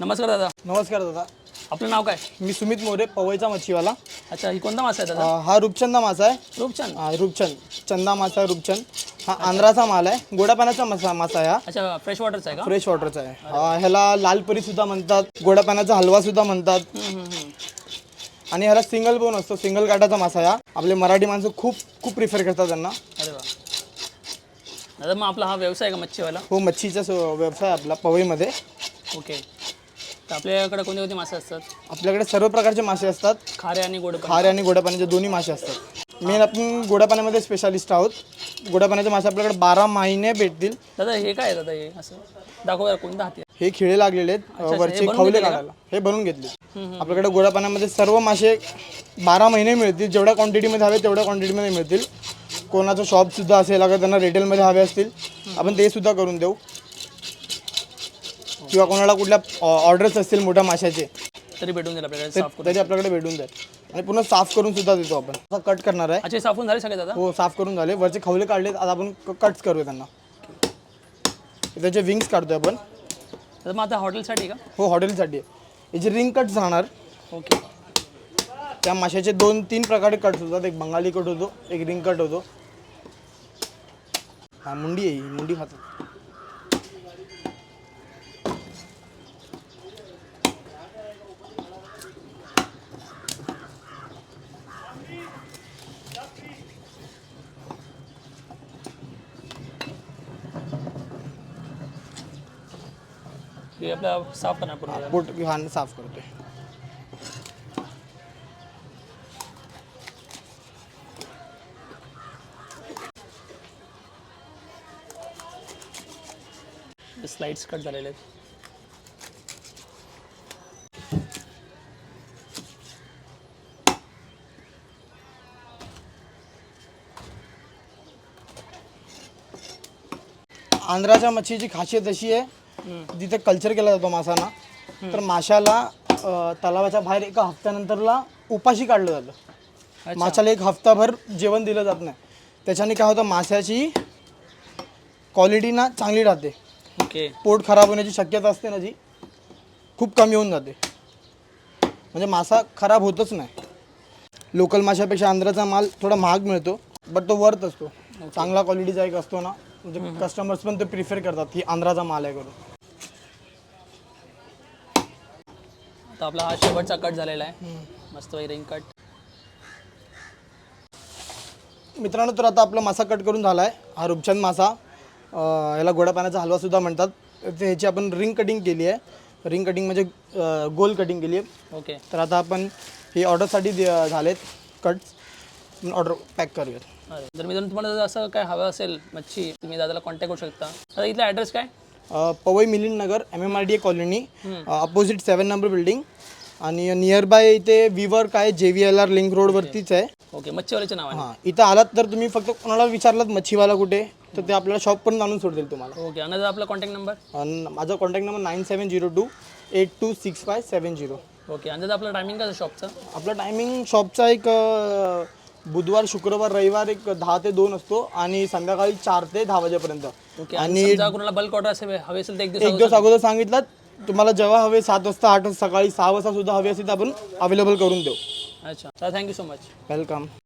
नमस्कार दादा. नमस्कार दादा. आपलं नाव काय? मी सुमित मोरे पवईचा मच्छीवाला. अच्छा ही कोणता मासा आहे दादा? अं, हा रूपचंदा मासा आहे. रूपचंद. हा, रूपचंद. चंदा मासा आहे रूपचंद. हा आंध्राचा माल आहे. गोड्या पाण्याचा मासा मासा आहे हा. अच्छा फ्रेश वॉटरचा आहे का? फ्रेश वॉटरचा आहे. हा, ह्याला लालपरी सुद्धा म्हणतात. गोड्या पाण्याचा हलवा सुद्धा म्हणतात. हम्म, हम्म, हम्म. आणि ह्याला सिंगल बोन असतो. सिंगल काटाचा मासा आहे हा. आपले मराठी माणसं खूप खूप प्रिफर करतात त्यांना. अरे वा. दादा मग आपला हा व्यवसाय आहे का मच्छीवाला? हो मच्छीचा सो- व्यवसाय आहे आपला पवईमध्ये. ओके तर आपल्याकडे कोणते कोणते मासे असतात? आपल्याकडे सर्व प्रकारचे मासे असतात. खारे आणि गोड पण. खारे आणि गोड्या पाण्याचे दोन्ही मासे असतात. मेन आपण गोड्या पाण्यामध्ये स्पेशालिस्ट आहोत. गोड्या पाण्याचे मासे आपल्याकडे बारा महिने भेटतील. दादा हे काय आहे दादा हे? असं दाखव जरा कोणता हाती आहे? हे खिळे लागलेले आहेत. वरचे खवले? काढायला. हे बनवून घेतले. आपल्याकडे गोड्या पाण्यामध्ये सर्व मासे बारा महिने मिळतील. जेवढ्या क्वांटिटीमध्ये हवे तेवढ्या क्वांटिटीमध्ये मिळतील. कोणाचं शॉप सुद्धा असेल अगर त्यांना रिटेलमध्ये हवे असतील आपण ते सुद्धा करून देऊ. किंवा कोणाला कुठल्या ऑर्डर्स असतील मोठ्या माशाचे तरी भेटून जाईल आपल्याकडे ते- साफ करून. तरी आपल्याकडे भेटून जाईल. आणि पुन्हा साफ करून सुद्धा देतो आपण. कट करणार आहे. अच्छा हे साफून झाले सगळे दादा? हो साफ करून झाले. वरचे खवले काढलेत आता आपण कट्स करूया त्यांना. त्याचे विंग्स काढतोय आपण. तर मग आता हॉटेलसाठी का? हो हॉटेलसाठी याचे रिंग कट्स राहणार ओके. त्या माशाचे दोन तीन प्रकारे कट होतात. एक बंगाली कट होतो एक रिंग कट होतो. हा मुंडी आहे ही मुंडी खातात हे आपला साफ़ करणार पूर्ण बोट हा। साफ़ करतोय स्लाइड्स कट झालेले आहेत आंध्राच्या मच्छीची खासियत अशी आहे तिथे कल्चर केला जातो मासाना तर माशाला अं, तलावाच्या बाहेर एका हफ्त्यानंतरला उपाशी काढलं जातं. माशाला एक हफ्ताभर जेवण दिलं जात नाही. त्याच्याने काय होतं माशाची क्वालिटी ना चांगली राहते. ओके. पोट खराब होण्याची शक्यता असते ना जी खूप कमी होऊन जाते. म्हणजे मासा खराब होतच नाही. लोकल माशापेक्षा आंध्राचा माल थोडा महाग मिळतो बट तो वर्थ असतो. चांगला क्वालिटीचा एक असतो ना. म्हणजे कस्टमर्स पण ते प्रिफर करतात की आंध्राचा माल आहे करून आता आपला हा शेवटचा कट झालेला आहे. मस्त रिंग कट मित्रांनो तर आता आपला मासा कट करून झाला आहे हा रूपचंद मासा. याला गोड्या पाण्याचा हलवा सुद्धा म्हणतात. तर ह्याची आपण रिंग कटिंग केली आहे. रिंग कटिंग म्हणजे गोल कटिंग केली आहे. ओके. तर आता आपण हे ऑर्डरसाठी झालेत कट्स ऑर्डर पॅक करूयात. जर मित्रांनो तुम्हाला जर असं काय हवं असेल मच्छी तुम्ही दादाला कॉन्टॅक्ट करू शकता. इथला ॲड्रेस काय? Powai Milind Nagar M M R D A colony opposite seven number building आणि नियर बाय इथे विवर काय J V L R link रोडवरतीच आहे. ओके मच्छीवाल्याचे नाव आहे. हां इथं आलात तर तुम्ही फक्त कोणाला विचारलात मच्छीवाला कुठे तर ते आपल्याला शॉप पण आणून सोडतील तुम्हाला. ओके आणि आपला कॉन्टॅक्ट नंबर अन माझा contact number nine seven zero two eight two six five seven zero okay आणि आपलं टायमिंग कसं शॉपचं आपला टायमिंग शॉपचा एक अ, बुधवार शुक्रवार रविवार एक दहा ते दोन असतो आणि संध्याकाळी चार ते दहा वाजेपर्यंत. ओके आणि समजा कोणाला बल्क ऑर्डर असेल हवे असेल तर एक एक दिवस दिवस अगोदर सांगितलं तुम्हाला जेव्हा हवे सात वाजता आठ वाजता सकाळी सहा वाजता सुद्धा हवे असेल तर आपण अवेलेबल करून देऊ. अच्छा थँक्यू सो मच वेलकम